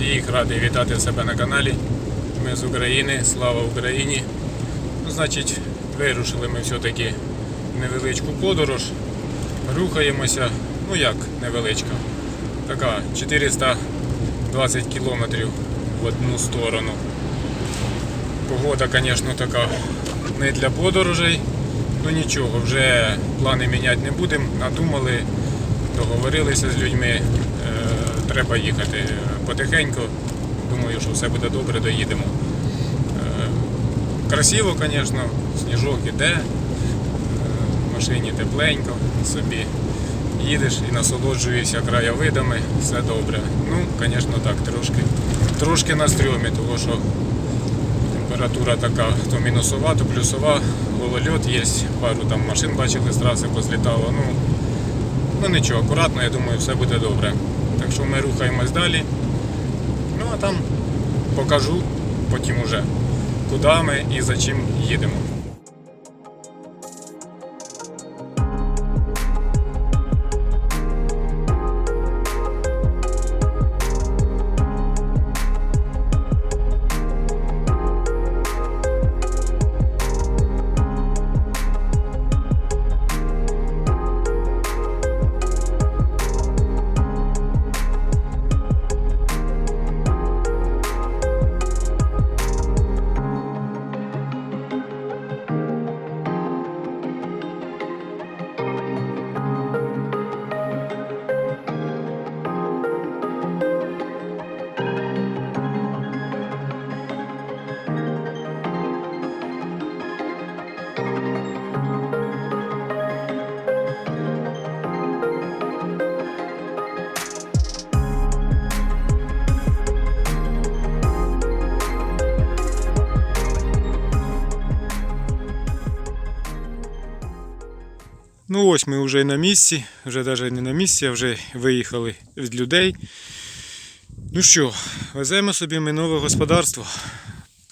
Всіх радий вітати себе на каналі. Ми з України, слава Україні. Ну, значить, вирушили ми все-таки невеличку подорож. Рухаємося, ну як невеличка, така 420 кілометрів в одну сторону. Погода, звісно, така не для подорожей. Ну нічого, вже плани міняти не будемо. Надумали, договорилися з людьми. Треба їхати потихеньку. Думаю, що все буде добре, доїдемо. Е, красиво, звісно, сніжок іде, е, в машині тепленько, собі їдеш і насолоджуєшся краєвидами, все добре. Ну, звісно, так, трошки, трошки на стрьомі, тому що температура така, то мінусова, то плюсова, голольот є, пару там машин бачили з траси позлітало. Ну, ну нічого, акуратно, я думаю, все буде добре. Так що ми рухаємось далі. Ну а там покажу потім уже, куди ми і за чим їдемо. Ну ось ми вже на місці, вже навіть не на місці, а вже виїхали від людей. Ну що, веземо собі ми нове господарство,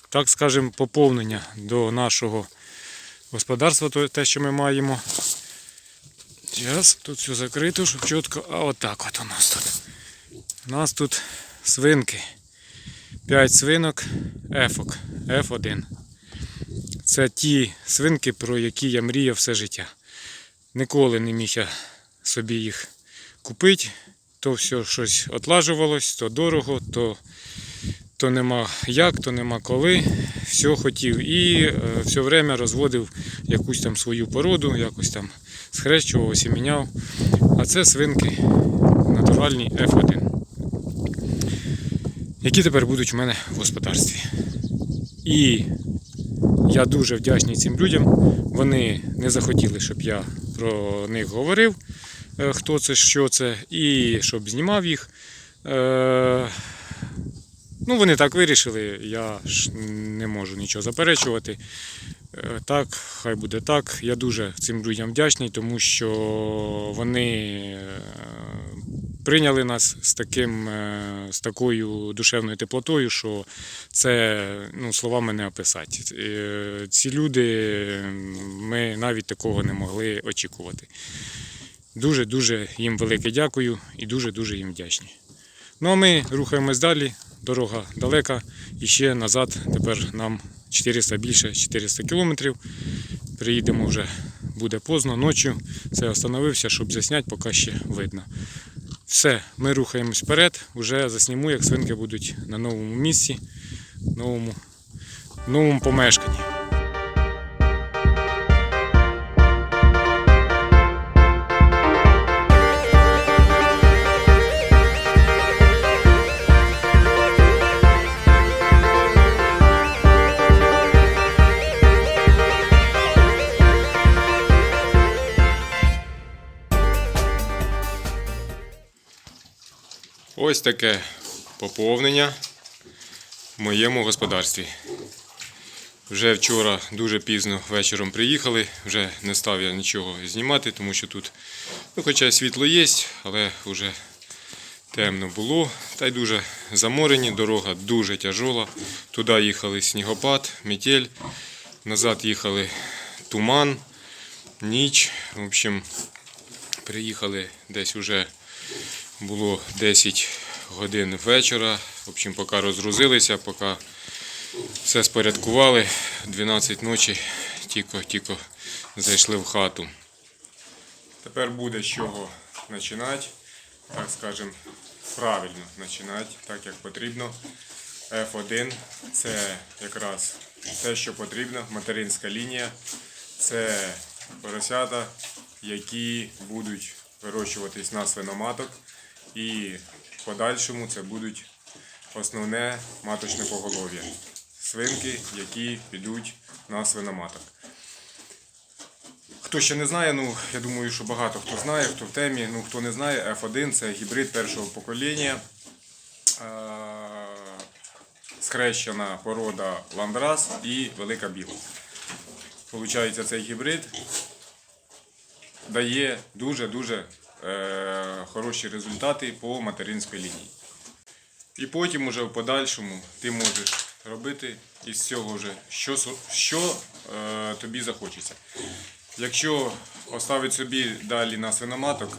так скажемо, поповнення до нашого господарства, те, що ми маємо. Зараз тут все закрито, щоб чітко. А отак от у нас тут. У нас тут свинки. 5 свинок, ефок, F1. Це ті свинки, про які я мріяв все життя. Ніколи не міг я собі їх купити. То все щось отлажувалось, то дорого, то, то нема як, то нема коли. Все хотів. І е, все время розводив якусь там свою породу, якось там схрещував, осіміняв. А це свинки натуральні F1. Які тепер будуть в мене в господарстві. І я дуже вдячний цим людям. Вони не захотіли, щоб я про них говорив, е, хто це, що це, і щоб знімав їх. Е, Ну, вони так вирішили, я ж не можу нічого заперечувати. Е, Так, хай буде так. Я дуже цим людям вдячний, тому що вони прийняли нас з таким, е, з такою душевною теплотою, що це ну, словами не описати. Е, Ці люди ми навіть такого не могли очікувати. Дуже-дуже їм велике дякую і дуже-дуже їм вдячні. Ну а ми рухаємось далі. Дорога далека і ще назад. Тепер нам 400 більше 400 кілометрів. Приїдемо вже буде поздно, ночі. Це остановився, щоб засняти, поки ще видно. Все, ми рухаємось вперед. Уже засніму, як свинки будуть на новому місці, новому, новому помешканні. Ось таке поповнення в моєму господарстві. Вже вчора дуже пізно вечором приїхали, вже не став я нічого знімати, тому що тут, ну, хоча світло є, але вже темно було. Та й дуже заморені, дорога дуже тяжола. Туди їхали снігопад, метель, назад їхали туман, ніч. В общем, приїхали десь уже було 10 годин вечора. В общем, поки розгрузилися, поки все спорядкували. 12 ночі тільки-тільки зайшли в хату. Тепер буде з чого починати, так скажемо, правильно починати, так як потрібно. F1 це якраз те, що потрібно, материнська лінія. Це поросята, які будуть вирощуватись на свиноматок. І в подальшому це будуть основне маточне поголов'я. Свинки, які підуть на свиноматок. Хто ще не знає, ну я думаю, що багато хто знає, хто в темі. Ну хто не знає, F1 це гібрид першого покоління. Схрещена порода ландрас і велика біла. Получається, цей гібрид дає дуже-дуже хороші результати по материнській лінії. І потім уже в подальшому ти можеш робити із цього вже що, що е, тобі захочеться. Якщо оставити собі далі на свиноматок,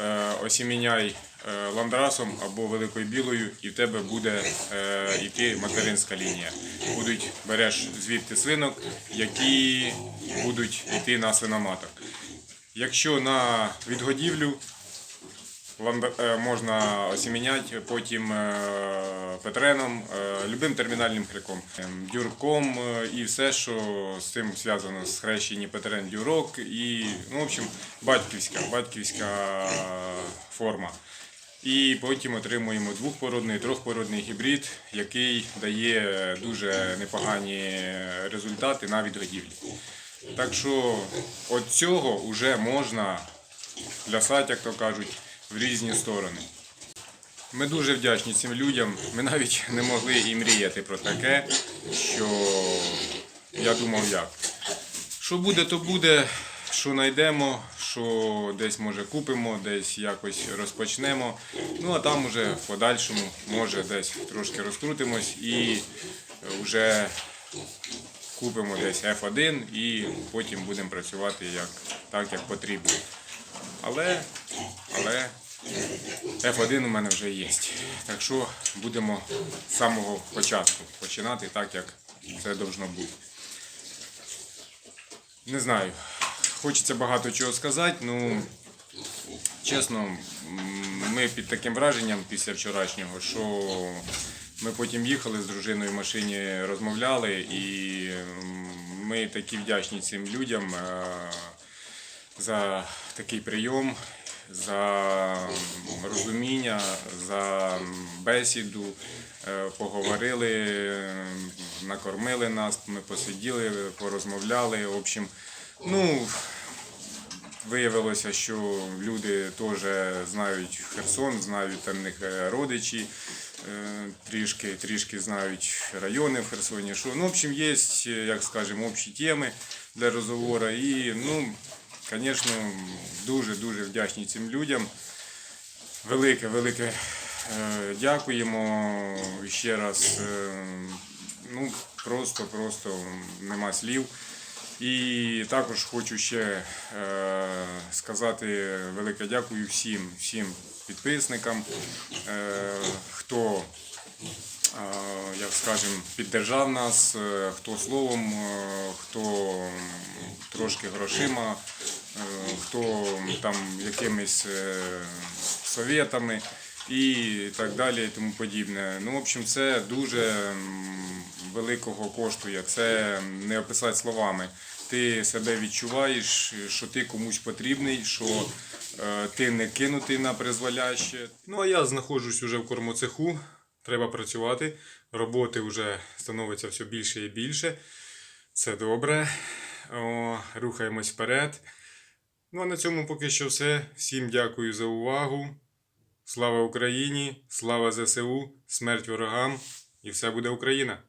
е, осіміняй е, ландрасом або великою білою, і в тебе буде е, йти материнська лінія. Будуть, береш звідти свинок, які будуть йти на свиноматок. Якщо на відгодівлю, е, можна осіміняти потім е, петреном, е, любим термінальним хриком, Ем, дюрком і все, що з цим зв'язано з хрещені петрен дюрок і, ну, в общем, батьківська, батьківська форма. І потім отримуємо двохпородний, трьохпородний гібрид, який дає дуже непогані результати на відгодівлі. Так що від цього вже можна плясати, як то кажуть, в різні сторони. Ми дуже вдячні цим людям. Ми навіть не могли і мріяти про таке, що я думав як. Що буде, то буде, що знайдемо, що десь може купимо, десь якось розпочнемо. Ну а там уже в подальшому може десь трошки розкрутимось і вже купимо десь F1 і потім будемо працювати як, так, як потрібно. Але, але F1 у мене вже є. Так що будемо з самого початку починати так, як це должно бути. Не знаю. Хочеться багато чого сказати, ну чесно, ми під таким враженням після вчорашнього, що ми потім їхали з дружиною в машині, розмовляли, і ми такі вдячні цим людям е, за такий прийом, за розуміння, за бесіду. Е, Поговорили, накормили нас, ми посиділи, порозмовляли. В общем, ну, Виявилося, що люди теж знають Херсон, знають там них е, родичі, е, трішки, трішки знають райони в Херсоні. Що, ну, в общем, є, як скажемо, общі теми для розговору. І, ну, звісно, дуже-дуже вдячні цим людям. Велике, велике е, дякуємо ще раз. Ну, просто, просто нема слів. І також хочу ще е, сказати велике дякую всім, всім підписникам, е, хто, е, як скажемо, піддержав нас, хто словом, хто трошки грошима, хто там якимись совєтами і так далі, і тому подібне. Ну, в общем, це дуже великого коштує. Це не описати словами. Ти себе відчуваєш, що ти комусь потрібний, що е, ти не кинутий на призволяще. Ну а я знаходжусь уже в кормоцеху. Треба працювати. Роботи вже становиться все більше і більше. Це добре. О, рухаємось вперед. Ну а на цьому поки що все. Всім дякую за увагу. Слава Україні! Слава ЗСУ! Смерть ворогам! І все буде Україна!